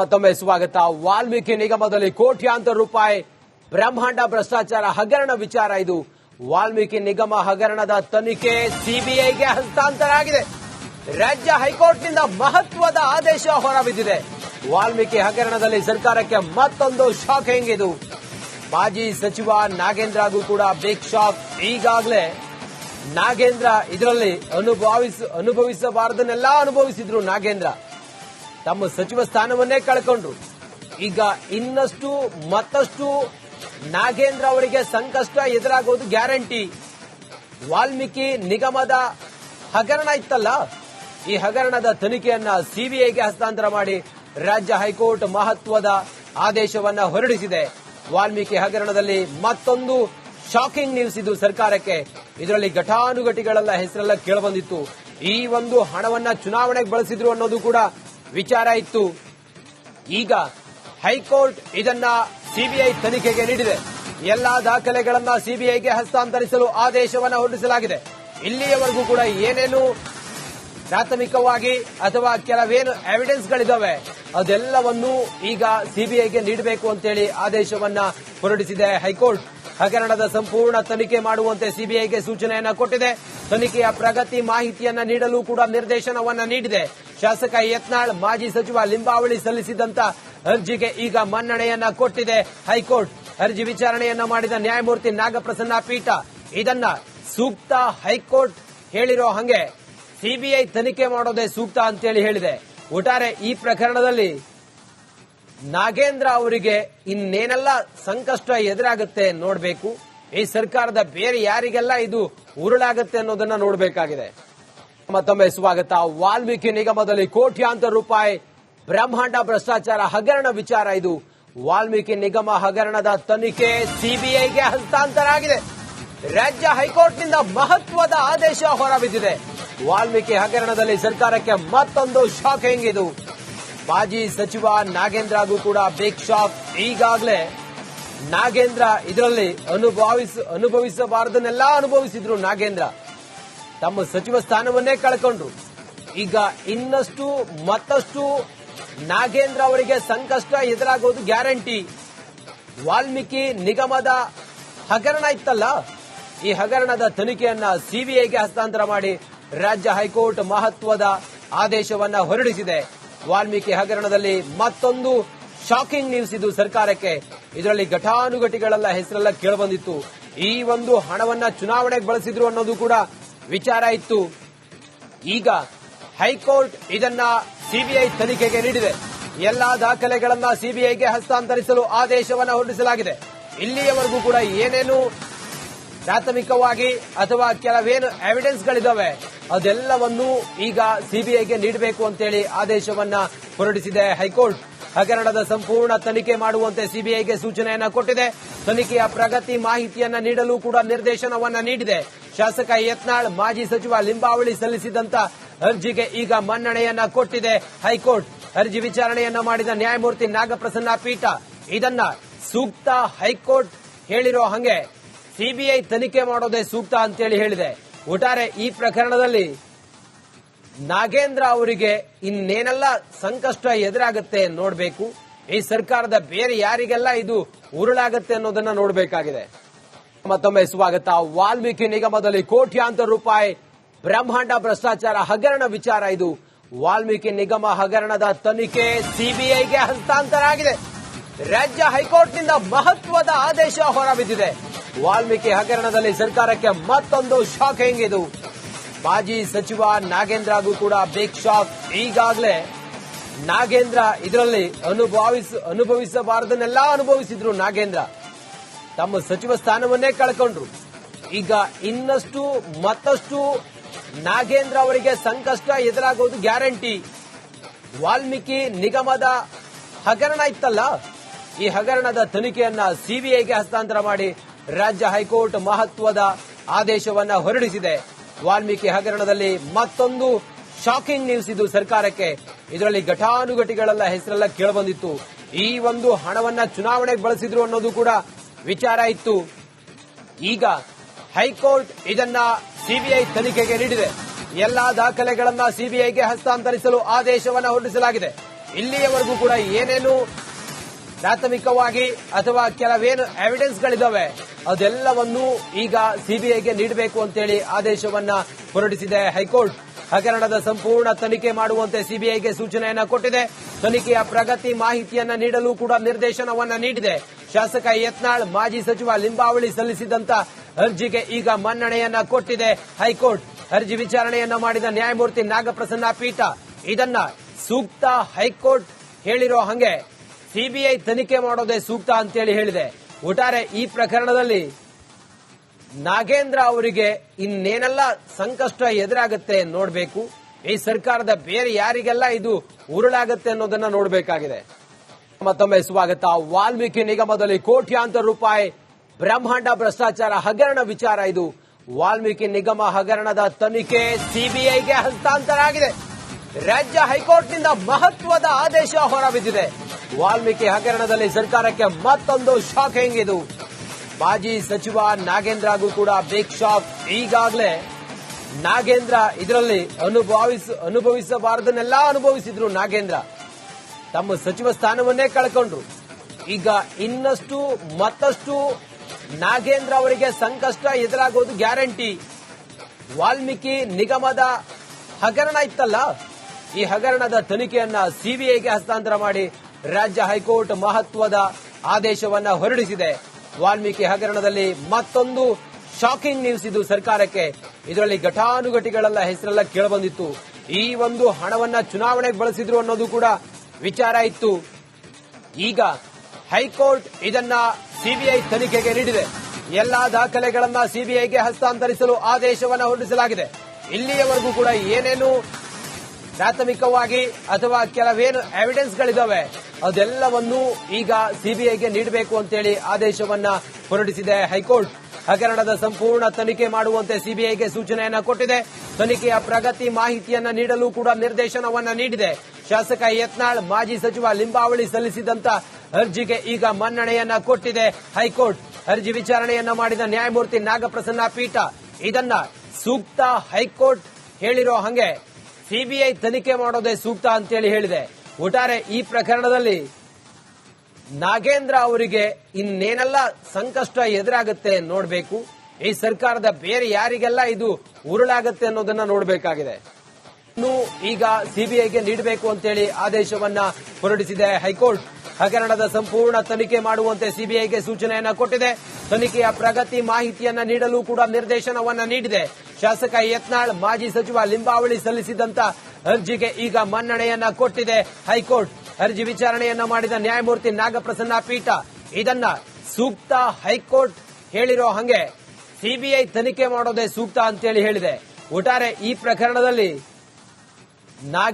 ಮತ್ತೊಮ್ಮೆ ಸ್ವಾಗತ. ವಾಲ್ಮೀಕಿ ನಿಗಮದಲ್ಲಿ ಕೋಟ್ಯಾಂತರ ರೂಪಾಯಿ ಬ್ರಹ್ಮಾಂಡ ಭ್ರಷ್ಟಾಚಾರ ಹಗರಣ ವಿಚಾರ ಇದು. ವಾಲ್ಮೀಕಿ ನಿಗಮ ಹಗರಣದ ತನಿಖೆ ಸಿಬಿಐಗೆ ಹಸ್ತಾಂತರ ಆಗಿದೆ ರಾಜ್ಯ ಹೈಕೋರ್ಟ್ನಿಂದ ಮಹತ್ವದ ಆದೇಶ ಹೊರಬಿದ್ದಿದೆ. ವಾಲ್ಮೀಕಿ ಹಗರಣದಲ್ಲಿ ಸರ್ಕಾರಕ್ಕೆ ಮತ್ತೊಂದು ಶಾಕಿಂಗ್ ಇದು ಮಾಜಿ ಸಚಿವ ನಾಗೇಂದ್ರಗೂ ಕೂಡ ಬಿಗ್ ಶಾಕ್ ಈಗಾಗಲೇ ನಾಗೇಂದ್ರ ಇದರಲ್ಲಿ ಅನುಭವಿಸ ಅನುಭವಿಸಬಾರದನ್ನೆಲ್ಲ ಅನುಭವಿಸಿದ್ರು ನಾಗೇಂದ್ರ. ತಮ್ಮ ಸಚಿವ ಸ್ಥಾನವನ್ನೇ ಕಳ್ಕೊಂಡ್ರು ಈಗ ಇನ್ನಷ್ಟು ಮತ್ತಷ್ಟು ನಾಗೇಂದ್ರ ಅವರಿಗೆ ಸಂಕಷ್ಟ ಎದುರಾಗೋದು ಗ್ಯಾರಂಟಿ. ವಾಲ್ಮೀಕಿ ನಿಗಮದ ಹಗರಣ ಇತ್ತಲ್ಲ? ಈ ಹಗರಣದ ತನಿಖೆಯನ್ನ ಸಿಬಿಐಗೆ ಹಸ್ತಾಂತರ ಮಾಡಿ ರಾಜ್ಯ ಹೈಕೋರ್ಟ್ ಮಹತ್ವದ ಆದೇಶವನ್ನ ಹೊರಡಿಸಿದೆ. ವಾಲ್ಮೀಕಿ ಹಗರಣದಲ್ಲಿ ಮತ್ತೊಂದು ಶಾಕಿಂಗ್ ನ್ಯೂಸ್ ಇದು ಸರ್ಕಾರಕ್ಕೆ. ಇದರಲ್ಲಿ ಘಟಾನುಘಟಿಗಳೆಲ್ಲ ಹೆಸರೆಲ್ಲ ಕೇಳಬಂದಿತ್ತು. ಈ ಒಂದು ಹಣವನ್ನ ಚುನಾವಣೆಗೆ ಬಳಸಿದ್ರು ಅನ್ನೋದು ಕೂಡ ವಿಚಾರ ಇತ್ತು. ಈಗ ಹೈಕೋರ್ಟ್ ಇದನ್ನ ಸಿಬಿಐ ತನಿಖೆಗೆ ನೀಡಿದೆ. ಎಲ್ಲಾ ದಾಖಲೆಗಳನ್ನ ಸಿಬಿಐಗೆ ಹಸ್ತಾಂತರಿಸಲು ಆದೇಶವನ್ನು ಹೊರಡಿಸಲಾಗಿದೆ. ಇಲ್ಲಿಯವರೆಗೂ ಕೂಡ ಏನೇನು ಪ್ರಾಥಮಿಕವಾಗಿ ಅಥವಾ ಕೆಲವೇನು ಎವಿಡೆನ್ಸ್ಗಳಿದ್ದಾವೆ ಅದೆಲ್ಲವನ್ನೂ ಈಗ ಸಿಬಿಐಗೆ ನೀಡಬೇಕು ಅಂತೇಳಿ ಆದೇಶವನ್ನ ಹೊರಡಿಸಿದೆ ಹೈಕೋರ್ಟ್. ಹಗರಣದ ಸಂಪೂರ್ಣ ತನಿಖೆ ಮಾಡುವಂತೆ ಸಿಬಿಐಗೆ ಸೂಚನೆಯನ್ನ ಕೊಟ್ಟಿದೆ. ತನಿಖೆಯ ಪ್ರಗತಿ ಮಾಹಿತಿಯನ್ನ ನೀಡಲು ಕೂಡ ನಿರ್ದೇಶನವನ್ನ ನೀಡಿದೆ. ಶಾಸಕ ಯತ್ನಾಳ್, ಮಾಜಿ ಸಚಿವ ಲಿಂಬಾವಳಿ ಸಲ್ಲಿಸಿದಂತ ಅರ್ಜಿಗೆ ಈಗ ಮನ್ನಣೆಯನ್ನ ಕೊಟ್ಟಿದೆ ಹೈಕೋರ್ಟ್. ಅರ್ಜಿ ವಿಚಾರಣೆಯನ್ನ ಮಾಡಿದ ನ್ಯಾಯಮೂರ್ತಿ ನಾಗಪ್ರಸನ್ನ ಪೀಠ. ಇದನ್ನ ಸೂಕ್ತ ಹೈಕೋರ್ಟ್ ಹೇಳಿರೋ ಹಂಗೆ ಸಿಬಿಐ ತನಿಖೆ ಮಾಡೋದೇ ಸೂಕ್ತ ಅಂತೇಳಿ ಹೇಳಿದೆ. ಒಟ್ಟಾರೆ ಈ ಪ್ರಕರಣದಲ್ಲಿ ನಾಗೇಂದ್ರ ಅವರಿಗೆ ಇನ್ನೇನೆಲ್ಲ ಸಂಕಷ್ಟ ಎದುರಾಗುತ್ತೆ ನೋಡಬೇಕು. ಈ ಸರ್ಕಾರದ ಬೇರೆ ಯಾರಿಗೆಲ್ಲ ಇದು ಉರುಳಾಗುತ್ತೆ ಅನ್ನೋದನ್ನ ನೋಡಬೇಕಾಗಿದೆ. ಮತ್ತೊಮ್ಮೆ ಸ್ವಾಗತ. ವಾಲ್ಮೀಕಿ ನಿಗಮದಲ್ಲಿ ಕೋಟ್ಯಾಂತರ ರೂಪಾಯಿ ಬ್ರಹ್ಮಾಂಡ ಭ್ರಷ್ಟಾಚಾರ ಹಗರಣ ವಿಚಾರ ಇದು. ವಾಲ್ಮೀಕಿ ನಿಗಮ ಹಗರಣದ ತನಿಖೆ ಸಿಬಿಐಗೆ ಹಸ್ತಾಂತರ ಆಗಿದೆ. ರಾಜ್ಯ ಹೈಕೋರ್ಟ್ನಿಂದ ಮಹತ್ವದ ಆದೇಶ ಹೊರಬಿದ್ದಿದೆ. ವಾಲ್ಮೀಕಿ ಹಗರಣದಲ್ಲಿ ಸರ್ಕಾರಕ್ಕೆ ಮತ್ತೊಂದು ಶಾಕಿಂಗ್ ಇದು ಮಾಜಿ ಸಚಿವ ನಾಗೇಂದ್ರಗೂ ಕೂಡ ಬಿಗ್ ಶಾಕ್ ಈಗಾಗಲೇ ನಾಗೇಂದ್ರ ಇದರಲ್ಲಿ ಅನುಭವಿಸ, ಅನುಭವಿಸಬಾರದನ್ನೆಲ್ಲ ಅನುಭವಿಸಿದ್ರು ನಾಗೇಂದ್ರ. ತಮ್ಮ ಸಚಿವ ಸ್ಥಾನವನ್ನೇ ಕಳ್ಕೊಂಡ್ರು. ಈಗ ಇನ್ನಷ್ಟು ಮತ್ತಷ್ಟು ನಾಗೇಂದ್ರ ಅವರಿಗೆ ಸಂಕಷ್ಟ ಎದುರಾಗೋದು ಗ್ಯಾರಂಟಿ. ವಾಲ್ಮೀಕಿ ನಿಗಮದ ಹಗರಣ ಇತ್ತಲ್ಲ? ಈ ಹಗರಣದ ತನಿಖೆಯನ್ನ ಸಿಬಿಐಗೆ ಹಸ್ತಾಂತರ ಮಾಡಿ ರಾಜ್ಯ ಹೈಕೋರ್ಟ್ ಮಹತ್ವದ ಆದೇಶವನ್ನ ಹೊರಡಿಸಿದೆ. ವಾಲ್ಮೀಕಿ ಹಗರಣದಲ್ಲಿ ಮತ್ತೊಂದು ಶಾಕಿಂಗ್ ನ್ಯೂಸ್ ಇದು ಸರ್ಕಾರಕ್ಕೆ. ಇದರಲ್ಲಿ ಘಟಾನುಘಟಿಗಳೆಲ್ಲ ಹೆಸರೆಲ್ಲ ಕೇಳಬಂದಿತ್ತು. ಈ ಒಂದು ಹಣವನ್ನ ಚುನಾವಣೆಗೆ ಬಳಸಿದ್ರು ಅನ್ನೋದು ಕೂಡ ವಿಚಾರ ಇತ್ತು. ಈಗ ಹೈಕೋರ್ಟ್ ಇದನ್ನ ಸಿಬಿಐ ತನಿಖೆಗೆ ನೀಡಿದೆ. ಎಲ್ಲಾ ದಾಖಲೆಗಳನ್ನ ಸಿಬಿಐಗೆ ಹಸ್ತಾಂತರಿಸಲು ಆದೇಶವನ್ನು ಹೊರಡಿಸಲಾಗಿದೆ. ಇಲ್ಲಿಯವರೆಗೂ ಕೂಡ ಏನೇನು ಪ್ರಾಥಮಿಕವಾಗಿ ಅಥವಾ ಕೆಲವೇನು ಎವಿಡೆನ್ಸ್ಗಳಿದಾವೆ ಅದೆಲ್ಲವನ್ನು ಈಗ ಸಿಬಿಐಗೆ ನೀಡಬೇಕು ಅಂತೇಳಿ ಆದೇಶವನ್ನ ಹೊರಡಿಸಿದೆ ಹೈಕೋರ್ಟ್. ಹಗರಣದ ಸಂಪೂರ್ಣ ತನಿಖೆ ಮಾಡುವಂತೆ ಸಿಬಿಐಗೆ ಸೂಚನೆಯನ್ನ ಕೊಟ್ಟಿದೆ. ತನಿಖೆಯ ಪ್ರಗತಿ ಮಾಹಿತಿಯನ್ನ ನೀಡಲು ಕೂಡ ನಿರ್ದೇಶನವನ್ನ ನೀಡಿದೆ. ಶಾಸಕ ಯತ್ನಾಳ್, ಮಾಜಿ ಸಚಿವ ಲಿಂಬಾವಳಿ ಸಲ್ಲಿಸಿದಂತ ಅರ್ಜಿಗೆ ಈಗ ಮನ್ನಣೆಯನ್ನ ಕೊಟ್ಟಿದೆ ಹೈಕೋರ್ಟ್. ಅರ್ಜಿ ವಿಚಾರಣೆಯನ್ನ ಮಾಡಿದ ನ್ಯಾಯಮೂರ್ತಿ ನಾಗಪ್ರಸನ್ನ ಪೀಠ. ಇದನ್ನ ಸೂಕ್ತ ಹೈಕೋರ್ಟ್ ಹೇಳಿರೋ ಹಂಗೆ. ಸಿಬಿಐ ತನಿಖೆ ಮಾಡೋದೇ ಸೂಕ್ತ ಅಂತೇಳಿ ಹೇಳಿದೆ. ಒಟ್ಟಾರೆ ಈ ಪ್ರಕರಣದಲ್ಲಿ ನಾಗೇಂದ್ರ ಅವರಿಗೆ ಇನ್ನೇನೆಲ್ಲ ಸಂಕಷ್ಟ ಎದುರಾಗುತ್ತೆ ನೋಡಬೇಕು. ಈ ಸರ್ಕಾರದ ಬೇರೆ ಯಾರಿಗೆಲ್ಲ ಇದು ಉರುಳಾಗುತ್ತೆ ಅನ್ನೋದನ್ನ ನೋಡಬೇಕಾಗಿದೆ. ಮತ್ತೊಮ್ಮೆ ಸ್ವಾಗತ ವಾಲ್ಮೀಕಿ ನಿಗಮದಲ್ಲಿ ಕೋಟ್ಯಾಂತರ ರೂಪಾಯಿ ಬ್ರಹ್ಮಾಂಡ ಭ್ರಷ್ಟಾಚಾರ ಹಗರಣ ವಿಚಾರ ಇದು. ವಾಲ್ಮೀಕಿ ನಿಗಮ ಹಗರಣದ ತನಿಖೆ ಸಿಬಿಐಗೆ ಹಸ್ತಾಂತರ ಆಗಿದೆ ರಾಜ್ಯ ಹೈಕೋರ್ಟ್ನಿಂದ ಮಹತ್ವದ ಆದೇಶ ಹೊರಬಿದ್ದಿದೆ. ವಾಲ್ಮೀಕಿ ಹಗರಣದಲ್ಲಿ ಸರ್ಕಾರಕ್ಕೆ ಮತ್ತೊಂದು ಶಾಕ್ ಹೆಂಗಿದು? ಮಾಜಿ ಸಚಿವ ನಾಗೇಂದ್ರಗೂ ಕೂಡ ಬಿಗ್ ಶಾಕ್ ಈಗಾಗಲೇ ನಾಗೇಂದ್ರ ಇದರಲ್ಲಿ ಅನುಭವಿಸ, ಅನುಭವಿಸಬಾರದನ್ನೆಲ್ಲ ಅನುಭವಿಸಿದ್ರು ನಾಗೇಂದ್ರ. ತಮ್ಮ ಸಚಿವ ಸ್ಥಾನವನ್ನೇ ಕಳ್ಕೊಂಡ್ರು. ಈಗ ಇನ್ನಷ್ಟು ಮತ್ತಷ್ಟು ನಾಗೇಂದ್ರ ಅವರಿಗೆ ಸಂಕಷ್ಟ ಎದುರಾಗೋದು ಗ್ಯಾರಂಟಿ. ವಾಲ್ಮೀಕಿ ನಿಗಮದ ಹಗರಣ ಇತ್ತಲ್ಲ? ಈ ಹಗರಣದ ತನಿಖೆಯನ್ನ ಸಿಬಿಐಗೆ ಹಸ್ತಾಂತರ ಮಾಡಿ ರಾಜ್ಯ ಹೈಕೋರ್ಟ್ ಮಹತ್ವದ ಆದೇಶವನ್ನ ಹೊರಡಿಸಿದೆ. ವಾಲ್ಮೀಕಿ ಹಗರಣದಲ್ಲಿ ಮತ್ತೊಂದು ಶಾಕಿಂಗ್ ನ್ಯೂಸ್ ಇದು ಸರ್ಕಾರಕ್ಕೆ. ಇದರಲ್ಲಿ ಘಟಾನುಘಟಿಗಳೆಲ್ಲ ಹೆಸರೆಲ್ಲ ಕೇಳಬಂದಿತ್ತು. ಈ ಒಂದು ಹಣವನ್ನ ಚುನಾವಣೆಗೆ ಬಳಸಿದ್ರು ಅನ್ನೋದು ಕೂಡ ವಿಚಾರ ಇತ್ತು. ಈಗ ಹೈಕೋರ್ಟ್ ಇದನ್ನ ಸಿಬಿಐ ತನಿಖೆಗೆ ನೀಡಿದೆ. ಎಲ್ಲಾ ದಾಖಲೆಗಳನ್ನ ಸಿಬಿಐಗೆ ಹಸ್ತಾಂತರಿಸಲು ಆದೇಶವನ್ನ ಹೊರಡಿಸಲಾಗಿದೆ. ಇಲ್ಲಿಯವರೆಗೂ ಕೂಡ ಏನೇನು ಪ್ರಾಥಮಿಕವಾಗಿ ಅಥವಾ ಕೆಲವೇನು ಎವಿಡೆನ್ಸ್ಗಳಿದಾವೆ ಅದೆಲ್ಲವನ್ನು ಈಗ ಸಿಬಿಐಗೆ ನೀಡಬೇಕು ಅಂತೇಳಿ ಆದೇಶವನ್ನ ಹೊರಡಿಸಿದೆ ಹೈಕೋರ್ಟ್. ಹಗರಣದ ಸಂಪೂರ್ಣ ತನಿಖೆ ಮಾಡುವಂತೆ ಸಿಬಿಐಗೆ ಸೂಚನೆಯನ್ನ ಕೊಟ್ಟಿದೆ. ತನಿಖೆಯ ಪ್ರಗತಿ ಮಾಹಿತಿಯನ್ನ ನೀಡಲು ಕೂಡ ನಿರ್ದೇಶನವನ್ನ ನೀಡಿದೆ. ಶಾಸಕ ಯತ್ನಾಳ್, ಮಾಜಿ ಸಚಿವ ಲಿಂಬಾವಳಿ ಸಲ್ಲಿಸಿದಂತ ಅರ್ಜಿಗೆ ಈಗ ಮನ್ನಣೆಯನ್ನ ಕೊಟ್ಟಿದೆ ಹೈಕೋರ್ಟ್. ಅರ್ಜಿ ವಿಚಾರಣೆಯನ್ನ ಮಾಡಿದ ನ್ಯಾಯಮೂರ್ತಿ ನಾಗಪ್ರಸನ್ನ ಪೀಠ. ಇದನ್ನ ಸೂಕ್ತ ಹೈಕೋರ್ಟ್ ಹೇಳಿರೋ ಹಂಗೆ ಸಿಬಿಐ ತನಿಖೆ ಮಾಡೋದೇ ಸೂಕ್ತ ಅಂತೇಳಿ ಹೇಳಿದೆ. ಒಟ್ಟಾರೆ ಈ ಪ್ರಕರಣದಲ್ಲಿ ನಾಗೇಂದ್ರ ಅವರಿಗೆ ಇನ್ನೇನೆಲ್ಲ ಸಂಕಷ್ಟ ಎದುರಾಗುತ್ತೆ ನೋಡಬೇಕು. ಈ ಸರ್ಕಾರದ ಬೇರೆ ಯಾರಿಗೆಲ್ಲ ಇದು ಉರುಳಾಗುತ್ತೆ ಅನ್ನೋದನ್ನ ನೋಡಬೇಕಾಗಿದೆ. ಮತ್ತೊಮ್ಮೆ ಸ್ವಾಗತ. ವಾಲ್ಮೀಕಿ ನಿಗಮದಲ್ಲಿ ಕೋಟ್ಯಾಂತರ ರೂಪಾಯಿ ಬ್ರಹ್ಮಾಂಡ ಭ್ರಷ್ಟಾಚಾರ ಹಗರಣ ವಿಚಾರ ಇದು. ವಾಲ್ಮೀಕಿ ನಿಗಮ ಹಗರಣದ ತನಿಖೆ ಸಿಬಿಐಗೆ ಹಸ್ತಾಂತರ ಆಗಿದೆ ರಾಜ್ಯ ಹೈಕೋರ್ಟ್ನಿಂದ ಮಹತ್ವದ ಆದೇಶ ಹೊರಬಿದ್ದಿದೆ. ವಾಲ್ಮೀಕಿ ಹಗರಣದಲ್ಲಿ ಸರ್ಕಾರಕ್ಕೆ ಮತ್ತೊಂದು ಶಾಕಿಂಗ್ ಇದು ಮಾಜಿ ಸಚಿವ ನಾಗೇಂದ್ರಗೂ ಕೂಡ ಬಿಗ್ ಶಾಕ್ ಈಗಾಗಲೇ ನಾಗೇಂದ್ರ ಇದರಲ್ಲಿ ಅನುಭವಿಸ, ಅನುಭವಿಸಬಾರದನ್ನೆಲ್ಲ ಅನುಭವಿಸಿದ್ರು ನಾಗೇಂದ್ರ. ತಮ್ಮ ಸಚಿವ ಸ್ಥಾನವನ್ನೇ ಕಳ್ಕೊಂಡ್ರು. ಈಗ ಇನ್ನಷ್ಟು ಮತ್ತಷ್ಟು ನಾಗೇಂದ್ರ ಅವರಿಗೆ ಸಂಕಷ್ಟ ಎದುರಾಗೋದು ಗ್ಯಾರಂಟಿ. ವಾಲ್ಮೀಕಿ ನಿಗಮದ ಹಗರಣ ಇತ್ತಲ್ಲ? ಈ ಹಗರಣದ ತನಿಖೆಯನ್ನ ಸಿಬಿಐಗೆ ಹಸ್ತಾಂತರ ಮಾಡಿ ರಾಜ್ಯ ಹೈಕೋರ್ಟ್ ಮಹತ್ವದ ಆದೇಶವನ್ನ ಹೊರಡಿಸಿದೆ. ವಾಲ್ಮೀಕಿ ಹಗರಣದಲ್ಲಿ ಮತ್ತೊಂದು ಶಾಕಿಂಗ್ ನ್ಯೂಸ್ ಇದು ಸರ್ಕಾರಕ್ಕೆ. ಇದರಲ್ಲಿ ಘಟಾನುಘಟಿಗಳೆಲ್ಲ ಹೆಸರೆಲ್ಲ ಕೇಳಬಂದಿತ್ತು. ಈ ಒಂದು ಹಣವನ್ನ ಚುನಾವಣೆಗೆ ಬಳಸಿದ್ರು ಅನ್ನೋದು ಕೂಡ ವಿಚಾರ ಇತ್ತು. ಈಗ ಹೈಕೋರ್ಟ್ ಇದನ್ನ ಸಿಬಿಐ ತನಿಖೆಗೆ ನೀಡಿದೆ. ಎಲ್ಲಾ ದಾಖಲೆಗಳನ್ನ ಸಿಬಿಐಗೆ ಹಸ್ತಾಂತರಿಸಲು ಆದೇಶವನ್ನು ಹೊರಡಿಸಲಾಗಿದೆ. ಇಲ್ಲಿಯವರೆಗೂ ಕೂಡ ಏನೇನು ಪ್ರಾಥಮಿಕವಾಗಿ ಅಥವಾ ಕೆಲವೇನು ಎವಿಡೆನ್ಸ್ಗಳಿದಾವೆ ಅದೆಲ್ಲವನ್ನು ಈಗ ಸಿಬಿಐಗೆ ನೀಡಬೇಕು ಅಂತೇಳಿ ಆದೇಶವನ್ನ ಹೊರಡಿಸಿದೆ ಹೈಕೋರ್ಟ್. ಹಗರಣದ ಸಂಪೂರ್ಣ ತನಿಖೆ ಮಾಡುವಂತೆ ಸಿಬಿಐಗೆ ಸೂಚನೆಯನ್ನ ಕೊಟ್ಟಿದೆ. ತನಿಖೆಯ ಪ್ರಗತಿ ಮಾಹಿತಿಯನ್ನ ನೀಡಲು ಕೂಡ ನಿರ್ದೇಶನವನ್ನ ನೀಡಿದೆ. ಶಾಸಕ ಯತ್ನಾಳ್, ಮಾಜಿ ಸಚಿವ ಲಿಂಬಾವಳಿ ಸಲ್ಲಿಸಿದಂತ ಅರ್ಜಿಗೆ ಈಗ ಮನ್ನಣೆಯನ್ನ ಕೊಟ್ಟಿದೆ ಹೈಕೋರ್ಟ್. ಅರ್ಜಿ ವಿಚಾರಣೆಯನ್ನ ಮಾಡಿದ ನ್ಯಾಯಮೂರ್ತಿ ನಾಗಪ್ರಸನ್ನ ಪೀಠ. ಇದನ್ನ ಸೂಕ್ತ ಹೈಕೋರ್ಟ್ ಹೇಳಿರೋ ಹಂಗೆ. ಸಿಬಿಐ ತನಿಖೆ ಮಾಡೋದೇ ಸೂಕ್ತ ಅಂತೇಳಿ ಹೇಳಿದೆ. ಒಟ್ಟಾರೆ ಈ ಪ್ರಕರಣದಲ್ಲಿ ನಾಗೇಂದ್ರ ಅವರಿಗೆ ಇನ್ನೇನೆಲ್ಲ ಸಂಕಷ್ಟ ಎದುರಾಗುತ್ತೆ ನೋಡಬೇಕು. ಈ ಸರ್ಕಾರದ ಬೇರೆ ಯಾರಿಗೆಲ್ಲ ಇದು ಉರುಳಾಗುತ್ತೆ ಅನ್ನೋದನ್ನ ನೋಡಬೇಕಾಗಿದೆ. ಇನ್ನು ಈಗ ಸಿಬಿಐಗೆ ನೀಡಬೇಕು ಅಂತೇಳಿ ಆದೇಶವನ್ನ ಹೊರಡಿಸಿದೆ ಹೈಕೋರ್ಟ್. ಹಗರಣದ ಸಂಪೂರ್ಣ ತನಿಖೆ ಮಾಡುವಂತೆ ಸಿಬಿಐಗೆ ಸೂಚನೆಯನ್ನ ಕೊಟ್ಟಿದೆ. ತನಿಖೆಯ ಪ್ರಗತಿ ಮಾಹಿತಿಯನ್ನ ನೀಡಲು ಕೂಡ ನಿರ್ದೇಶನವನ್ನ ನೀಡಿದೆ. ಶಾಸಕ ಯತ್ನಾಳ್, ಮಾಜಿ ಸಚಿವ ಲಿಂಬಾವಳಿ ಸಲ್ಲಿಸಿದಂತ ಅರ್ಜಿಗೆ ಈಗ ಮನ್ನಣೆಯನ್ನ ಕೊಟ್ಟಿದೆ ಹೈಕೋರ್ಟ್. ಅರ್ಜಿ ವಿಚಾರಣೆಯನ್ನ ಮಾಡಿದ ನ್ಯಾಯಮೂರ್ತಿ ನಾಗಪ್ರಸನ್ನ ಪೀಠ. ಇದನ್ನ ಸೂಕ್ತ ಹೈಕೋರ್ಟ್ ಹೇಳಿರೋ ಹಂಗೆ ಸಿಬಿಐ ತನಿಖೆ ಮಾಡೋದೇ ಸೂಕ್ತ ಅಂತೇಳಿ ಹೇಳಿದೆ. ಒಟ್ಟಾರೆ ಈ ಪ್ರಕರಣದಲ್ಲಿ